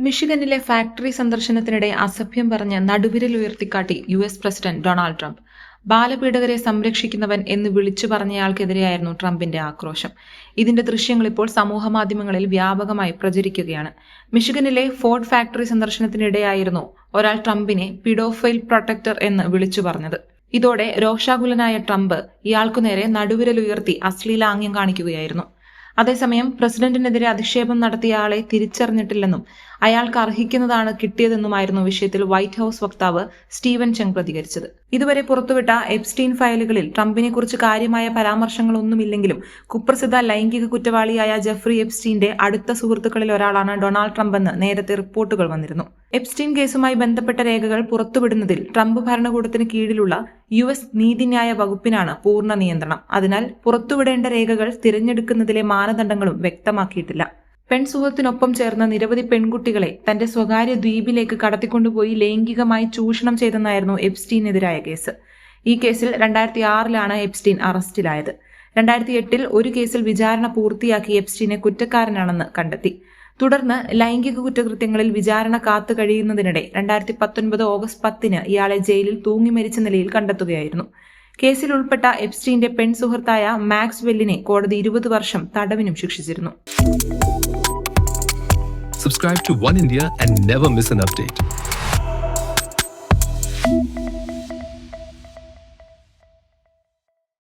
മിഷിഗനിലെ factory സന്ദർശനത്തിനിടെ അസഭ്യം പറഞ്ഞ് നടുവിരൽ ഉയർത്തിക്കാട്ടി U S president Donald Trump. ബാലപീഡകരെ സംരക്ഷിക്കുന്നവൻ എന്ന് വിളിച്ചു പറഞ്ഞയാൾക്കെതിരെയായിരുന്നു ട്രംപിന്റെ ആക്രോശം. ഇതിന്റെ ദൃശ്യങ്ങൾ ഇപ്പോൾ സമൂഹ മാധ്യമങ്ങളിൽ വ്യാപകമായി പ്രചരിക്കുകയാണ്. മിഷിഗനിലെ ഫോർഡ് ഫാക്ടറി സന്ദർശനത്തിനിടെയായിരുന്നു ഒരാൾ ട്രംപിനെ പിഡോഫൈൽ പ്രൊട്ടക്ടർ എന്ന് വിളിച്ചു പറഞ്ഞത്. ഇതോടെ രോഷാകുലനായ ട്രംപ് ഇയാൾക്കു നേരെ നടുവിരലുയർത്തി അശ്ലീലാംഗ്യം കാണിക്കുകയായിരുന്നു. അതേസമയം പ്രസിഡന്റിനെതിരെ അധിക്ഷേപം നടത്തിയ ആളെ തിരിച്ചറിഞ്ഞിട്ടില്ലെന്നും അയാൾക്ക് അർഹിക്കുന്നതാണ് കിട്ടിയതെന്നുമായിരുന്നു വിഷയത്തിൽ വൈറ്റ് ഹൌസ് വക്താവ് സ്റ്റീവൻ ചെങ് പ്രതികരിച്ചത്. ഇതുവരെ പുറത്തുവിട്ട എപ്സ്റ്റീൻ ഫയലുകളിൽ ട്രംപിനെ കുറിച്ച് കാര്യമായ പരാമർശങ്ങളൊന്നുമില്ലെങ്കിലും കുപ്രസിദ്ധ ലൈംഗിക കുറ്റവാളിയായ ജെഫ്രി എപ്സ്റ്റീന്റെ അടുത്ത സുഹൃത്തുക്കളിൽ ഒരാളാണ് ഡൊണാൾഡ് ട്രംപ് എന്ന് നേരത്തെ റിപ്പോർട്ടുകൾ വന്നിരുന്നു. എപ്സ്റ്റീൻ കേസുമായി ബന്ധപ്പെട്ട രേഖകൾ പുറത്തുവിടുന്നതിൽ ട്രംപ് ഭരണകൂടത്തിന് കീഴിലുള്ള യു എസ് നീതിന്യായ വകുപ്പിനാണ് പൂർണ നിയന്ത്രണം. അതിനാൽ പുറത്തുവിടേണ്ട രേഖകൾ തിരഞ്ഞെടുക്കുന്നതിലെ മാനദണ്ഡങ്ങളും വ്യക്തമാക്കിയിട്ടില്ല. പെൺസുഹൃത്തിനൊപ്പം ചേർന്ന നിരവധി പെൺകുട്ടികളെ തന്റെ സ്വകാര്യ ദ്വീപിലേക്ക് കടത്തിക്കൊണ്ടുപോയി ലൈംഗികമായി ചൂഷണം ചെയ്തെന്നായിരുന്നു എപ്സ്റ്റീനെതിരായ കേസ്. ഈ കേസിൽ രണ്ടായിരത്തി ആറിലാണ് എപ്സ്റ്റീൻ അറസ്റ്റിലായത്. രണ്ടായിരത്തി എട്ടിൽ ഒരു കേസിൽ വിചാരണ പൂർത്തിയാക്കി എപ്സ്റ്റീനെ കുറ്റക്കാരനാണെന്ന് കണ്ടെത്തി. തുടർന്ന് ലൈംഗിക കുറ്റകൃത്യങ്ങളിൽ വിചാരണ കാത്തു കഴിയുന്നതിനിടെ രണ്ടായിരത്തി പത്തൊൻപത് ഓഗസ്റ്റ് പത്തിന് ഇയാളെ ജയിലിൽ തൂങ്ങി മരിച്ച നിലയിൽ കണ്ടെത്തുകയായിരുന്നു. കേസിൽ ഉൾപ്പെട്ട എപ്സ്റ്റീന്റെ പെൺ സുഹൃത്തായ മാക്സ് വെല്ലിനെ കോടതി ഇരുപത് വർഷം തടവിനും ശിക്ഷിച്ചിരുന്നു subscribe to One India and never miss an update.